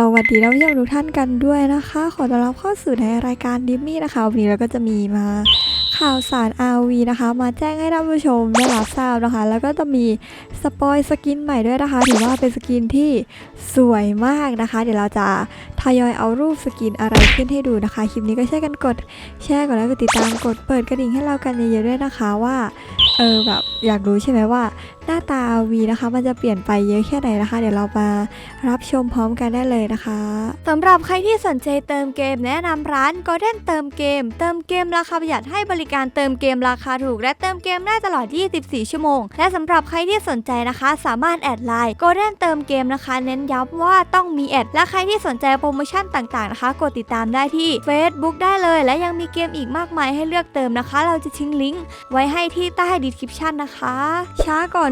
สวัสดีท่านผู้ชมทุกท่านกันด้วยนะคะ ขอต้อนรับเข้าสู่ในรายการดิมมี่นะคะวันนี้เราก็จะมีมาข่าวสาร RV นะคะ มาแจ้งให้ท่านผู้ชมได้รับทราบนะคะ แล้วก็จะมีสปอยสกินใหม่ด้วยนะคะ ถือว่าเป็นสกินที่สวยมากนะคะ เดี๋ยวเราจะทยอยเอารูปสกินอะไรขึ้นให้ดูนะคะ คลิปนี้ก็ช่วยกันกดแชร์กดไลค์กดติดตามกดเปิดกระดิ่งให้เรากันเยอะๆด้วยนะคะว่าเออแบบอยากรู้ใช่ไหมว่า หน้าตา RV นะคะ มันจะเปลี่ยนไปเยอะแค่ไหนนะคะ เดี๋ยวเรามารับชมพร้อมกันได้เลยนะคะสำหรับใครที่สนใจเติมเกมแนะนำร้าน Golden เติมเกม เติมเกมราคาประหยัดให้บริการเติมเกมราคาถูก และเติมเกมได้ตลอด 24 ชั่วโมง และสำหรับใครที่สนใจนะคะ สามารถแอดไลน์ Golden เติมเกมนะคะ เน้นย้ำว่าต้องมีแอด และใครที่สนใจโปรโมชั่นต่างๆนะคะ กดติดตามได้ที่ Facebook ได้เลย และยังมีเกมอีกมากมายให้เลือกเติมนะคะ เราจะทิ้งลิงก์ไว้ให้ที่ใต้ดีสคริปชันนะคะ ช้าก่อน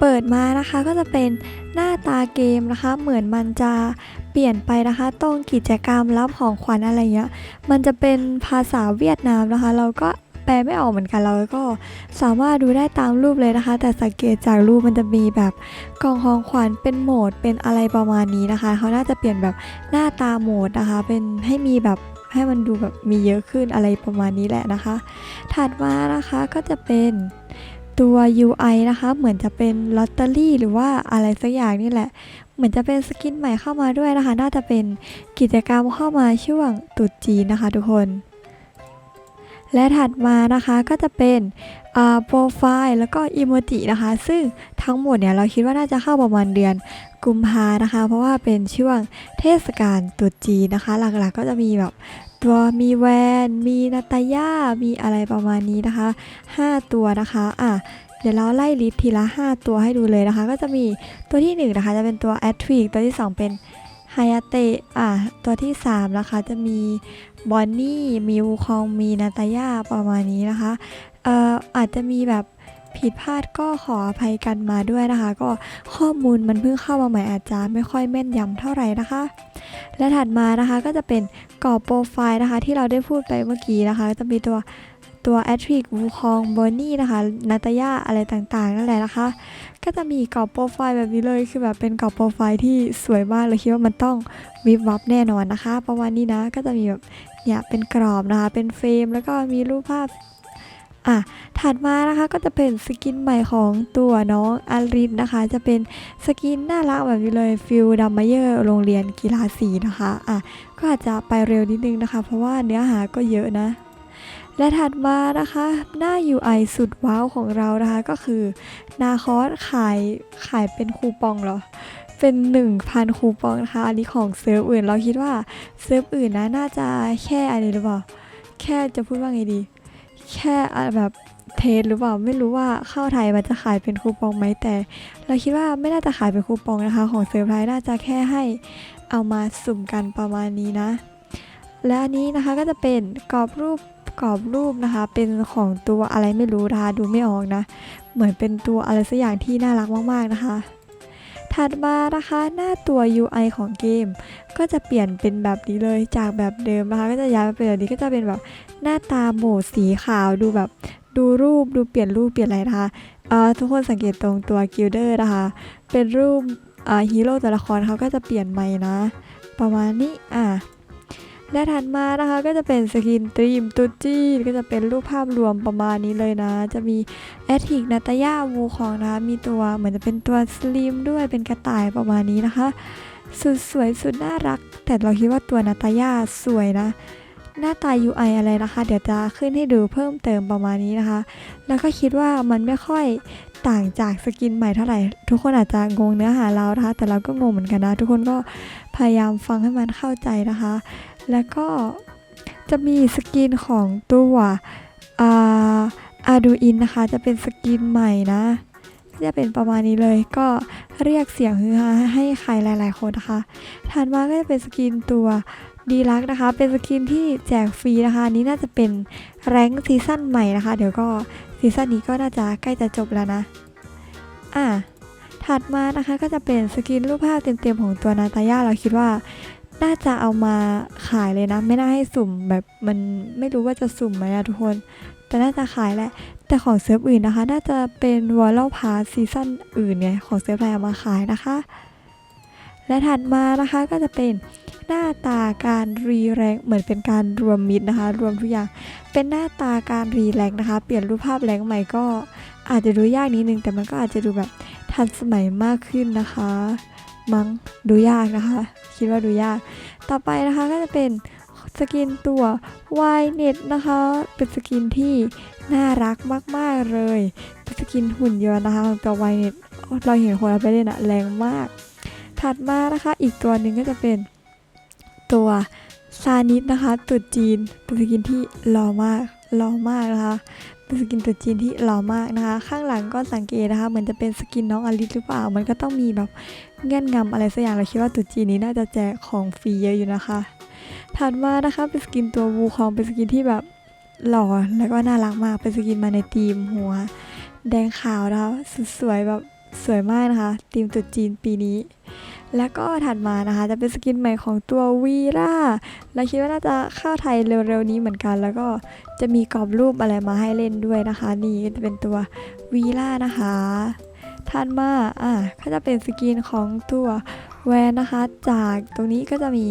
เปิดมานะคะก็จะเป็นหน้าตาเกมนะคะ เหมือนมันจะเปลี่ยนไปนะคะตรงกิจกรรมรับของขวัญอะไรเงี้ยมันจะเป็นภาษาเวียดนามนะคะ เราก็แปลไม่ออกเหมือนกันเราก็สามารถดูได้ตามรูปเลยนะคะ แต่สังเกตจากรูปมันจะมีแบบกล่องของขวัญเป็นโหมดเป็นอะไรประมาณนี้นะคะเขาน่าจะเปลี่ยนแบบหน้าตาโหมดนะคะ เป็นให้มีแบบให้มันดูแบบมีเยอะขึ้นอะไรประมาณนี้แหละนะคะ ถัดมานะคะก็จะเป็น ตัว UI นะคะ เหมือนจะเป็นลอตเตอรี่หรือว่าอะไรสักอย่างนี่แหละ เหมือนจะเป็นสกินใหม่เข้ามาด้วยนะคะ น่าจะเป็นกิจกรรมเข้ามาช่วงตรุษจีนนะคะทุกคน และถัดมานะคะก็จะเป็นโปรไฟล์แล้วก็อีโมจินะคะ ซึ่งทั้งหมดเนี่ยเราคิดว่าน่าจะเข้าประมาณเดือนกุมภานะคะ เพราะว่าเป็นช่วงเทศกาลตรุษจีนนะคะ หลักๆก็จะมีแบบ ตัวมีแวน มีนาตาย่ามีอะไรประมาณนี้นะคะ 5 ตัวนะคะอะเดี๋ยวเราไล่ลิสต์ทีละ 5 ตัวให้ดูเลยนะคะ ก็จะมีตัวที่1นะคะจะเป็นตัวแอทริกตัวที่ 2 เป็นไฮยาเตะอะตัวที่3นะคะจะมีบอนนี่มีวูคองมีนาตาย่าประมาณนี้นะคะเอ่ออาจจะมีแบบ ผิดพลาดก็ขออภัยกันมาด้วยนะคะ ก็ข้อมูลมันเพิ่งเข้ามาใหม่อาจจะไม่ค่อยแม่นยำเท่าไหร่นะคะ และถัดมานะคะก็จะเป็นกรอบโปรไฟล์นะคะ ที่เราได้พูดไปเมื่อกี้นะคะ จะมีตัวตัวแอทริกวูคองบอนนี่นะคะนาตาย่าอะไรต่างๆ นั่นแหละนะคะ ก็จะมีกรอบโปรไฟล์แบบนี้เลย คือแบบเป็นกรอบโปรไฟล์ที่สวยมากเลยคิดว่ามันต้องวิบวับแน่นอนนะคะ ประมาณนี้นะ ก็จะมีแบบเนี่ยเป็นกรอบนะคะ เป็นเฟรม แล้วก็มีรูปภาพ อะถัดมานะคะก็จะเป็นสกินใหม่ของตัวน้องอารินนะคะ จะเป็นสกินน่ารักแบบนี้เลยฟิลดัมเมเยอร์โรงเรียนกีฬาสีนะคะอะก็อาจจะไปเร็วนิดนึงนะคะ เพราะว่าเนื้อหาก็เยอะนะและถัดมานะคะหน้า UI สุดว้าวของเรานะคะ ก็คือนาคอสขายขายเป็นคูปองเหรอ เป็น 1,000 คูปองนะคะ อันนี้ของเซิร์ฟอื่น เราคิดว่าเซิร์ฟอื่นนะน่าจะแค่อันนี้หรือเปล่า แค่จะพูดว่าไงดี แค่แบบเทสหรือเปล่าไม่รู้ว่าเข้าไทยมันจะขายเป็นคูปองไหมแต่ เราคิดว่าไม่น่าจะขายเป็นคูปองนะคะ ของเซิร์ฟไทยน่าจะแค่ให้เอามาสุ่มกันประมาณนี้นะ และอันนี้นะคะก็จะเป็นกรอบรูปกรอบรูปนะคะ เป็นของตัวอะไรไม่รู้นะคะดูไม่ออกนะ เหมือนเป็นตัวอะไรสักอย่างที่น่ารักมากๆนะคะ ถัดมานะคะหน้าตัว UI ของเกม ก็จะเปลี่ยนเป็นแบบนี้เลยจากแบบเดิมนะคะก็จะย้ายมาเป็นแบบนี้ก็จะเป็นแบบหน้าตาโหมดสีขาวดูแบบดูรูปดูเปลี่ยนรูปเปลี่ยนอะไรนะคะเอ่อทุกคนสังเกตตรงตัวกิลเดอร์นะคะ เป็นรูปฮีโร่ตัวละครเขาก็จะเปลี่ยนใหม่นะ ประมาณนี้อะ และถัดมานะคะก็จะเป็นสกินตรีมตุจี้ก็จะเป็นรูปภาพรวมประมาณนี้เลยนะ จะมีแอทิกนาตายาวูของนะคะมีตัวเหมือนจะเป็นตัวสลิมด้วยเป็นกระต่ายประมาณนี้นะคะ สุดสวยสุดน่ารัก แต่เราคิดว่าตัวนาตายาสวยนะ หน้าตา UI อะไรนะคะ เดี๋ยวจะขึ้นให้ดูเพิ่มเติมประมาณนี้นะคะ แล้วก็คิดว่ามันไม่ค่อยต่างจากสกินใหม่เท่าไหร่ ทุกคนอาจจะงงเนื้อหาเรานะคะ แต่เราก็งงเหมือนกันนะ ทุกคนก็พยายามฟังให้มันเข้าใจนะคะ แล้วก็จะมีสกินของตัวอาดูอินนะคะ จะเป็นสกินใหม่นะจะเป็นประมาณนี้เลยก็เรียกเสียงฮือฮาให้ใครหลาย ๆ คนนะคะถัดมาก็จะเป็นสกินตัวดีลักนะคะ เป็นสกินที่แจกฟรีนะคะนนี้น่าจะเป็นแรงซีซั่นใหม่นะคะ เดี๋ยวก็ซีซั่นนี้ก็น่าจะใกล้จะจบแล้วนะ อะถัดมานะคะก็จะเป็นสกินรูปภาพเต็ม ๆ ของตัวนาตาย่าเราคิดว่า น่าจะเอามาขายเลยนะ ไม่น่าให้สุ่มแบบมันไม่รู้ว่าจะสุ่มไหมอะทุกคน แต่น่าจะขายแหละ แต่ของเซิร์ฟอื่นนะคะ น่าจะเป็นวอลล์พาซีซั่นอื่นเนี่ยของเซิร์ฟไทยเอามาขายนะคะ และถัดมานะคะก็จะเป็นหน้าตาการรีแรงเหมือนเป็นการรวมมิดนะคะ รวมทุกอย่างเป็นหน้าตาการรีแรงนะคะ เปลี่ยนรูปภาพแรงใหม่ก็อาจจะดูยากนิดนึง แต่มันก็อาจจะดูแบบทันสมัยมากขึ้นนะคะ มั้งดูยากนะคะ คิดว่าดูยาก ต่อไปนะคะก็จะเป็นสกินตัว y n e t นะคะ เป็นสกินที่น่ารักมาก ๆ เลยเป็นสกินหุ่นยนต์นะคะของตัว y n e t เราเห็นคนเอาไปเล่นอะแรงมาก ถัดมานะคะอีกตัวหนึ่งก็จะเป็นตัวซานิสนะคะตุดจีนเป็นสกินที่หล่อมากหล่อมากนะคะเป็นสกินตุดจีนที่หล่อมากนะคะ ข้างหลังก็สังเกตนะคะเหมือนจะเป็นสกินน้องอลิสหรือเปล่า มันก็ต้องมีแบบ เงื่อนงำอะไรสักอย่างเราคิดว่าตุดจีนนี้น่าจะแจกของฟรีเยอะอยู่นะคะถัดมานะคะเป็นสกินตัววูคองเป็นสกินที่แบบหล่อแล้วก็น่ารักมากเป็นสกินมาในธีมหัว แดงขาวนะคะสุดสวยแบบสวยมากนะคะธีมตรุษจีนปีนี้ แล้วก็ถัดมานะคะจะเป็นสกินใหม่ของตัววีร่าและคิดว่าน่าจะเข้าไทยเร็วๆนี้เหมือนกัน แล้วก็จะมีกรอบรูปอะไรมาให้เล่นด้วยนะคะ นี่ก็จะเป็นตัววีร่านะคะ ถัดมาอะก็จะเป็นสกินของตัวแวนนะคะ จากตรงนี้ก็จะมี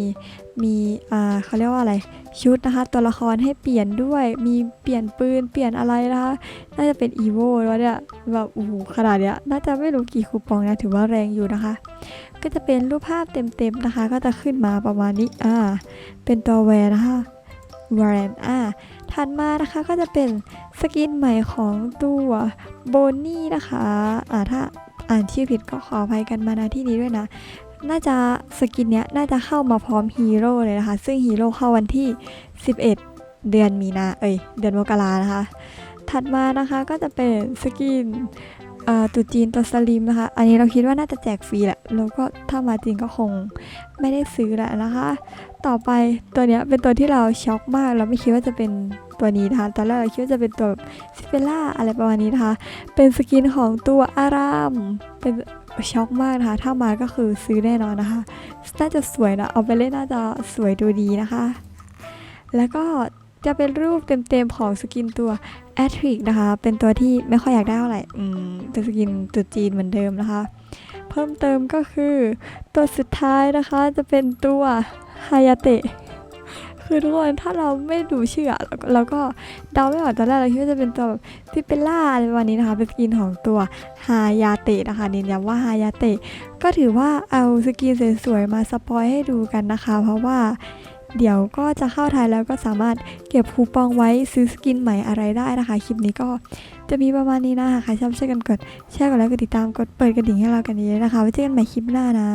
มีอ่าเขาเรียกว่าอะไรชุดนะคะ ตัวละครให้เปลี่ยนด้วย มีเปลี่ยนปืนเปลี่ยนอะไรนะคะน่าจะเป็นอีโวแล้วเนี่ยแบบโอ้โหขนาดเนี้ยน่าจะไม่รู้กี่คูปองนะถือว่าแรงอยู่นะคะ ก็จะเป็นรูปภาพเต็มๆนะคะ ก็จะขึ้นมาประมาณนี้อ่าเป็นตัวแวร์นะคะแวร์อ่า ถัดมานะคะก็จะเป็นสกินใหม่ของตัวโบนี่นะคะอ่าถ้าอ่านชื่อผิดก็ขออภัยกันมาณที่นี้ด้วยนะ น่าจะสกินเนี้ยน่าจะเข้ามาพร้อมฮีโร่เลยนะคะ ซึ่งฮีโร่เข้าวันที่ 11 เดือนมีนา เอ้ย เดือนมกรานะคะ ถัดมานะคะก็จะเป็นสกิน ตุจีนตัวสลิมนะคะ อันนี้เราคิดว่าน่าจะแจกฟรีแหละ แล้วก็ถ้ามาจริงก็คงไม่ได้ซื้อแหละนะคะ ต่อไปตัวเนี้ยเป็นตัวที่เราช็อกมาก เราไม่คิดว่าจะเป็นตัวนี้นะคะ ตอนแรกเราคิดว่าจะเป็นตัวซิเปล่าอะไรประมาณนี้นะคะ เป็นสกินของตัวอาราม เป็นช็อกมากนะคะ ถ้ามาก็คือซื้อแน่นอนนะคะ น่าจะสวยนะ เอาไปเล่นน่าจะสวยดูดีนะคะ แล้วก็จะเป็นรูปเต็มๆของสกินตัว แอทริกนะคะ เป็นตัวที่ไม่ค่อยอยากได้เท่าไหร่อืมเป็นสกินตัวจีนเหมือนเดิมนะคะ เพิ่มเติมก็คือตัวสุดท้ายนะคะจะเป็นตัวฮายาเตะคือทุกคนถ้าเราไม่ดูเชื่ออะเราก็เราก็เดาไม่ออกตอนแรกเราคิดว่าจะเป็นตัวแบบซิเปล่าอะไรประมาณนี้นะคะเป็นสกินของตัวฮายาเตะนะคะเน้นย้ำว่าฮายาเตะก็ถือว่าเอาสกินสวยๆมาสปอยให้ดูกันนะคะ เพราะว่า เดี๋ยวก็จะเข้าไทยแล้วก็สามารถเก็บคูปองไว้ซื้อสกินใหม่อะไรได้นะคะ คลิปนี้ก็จะมีประมาณนี้นะคะใครชอบช่วยกันกดแชร์กดไลค์กดติดตามกดเปิดกระดิ่งให้เรากันเยอะนะคะไว้เจอกันใหม่คลิปหน้านะ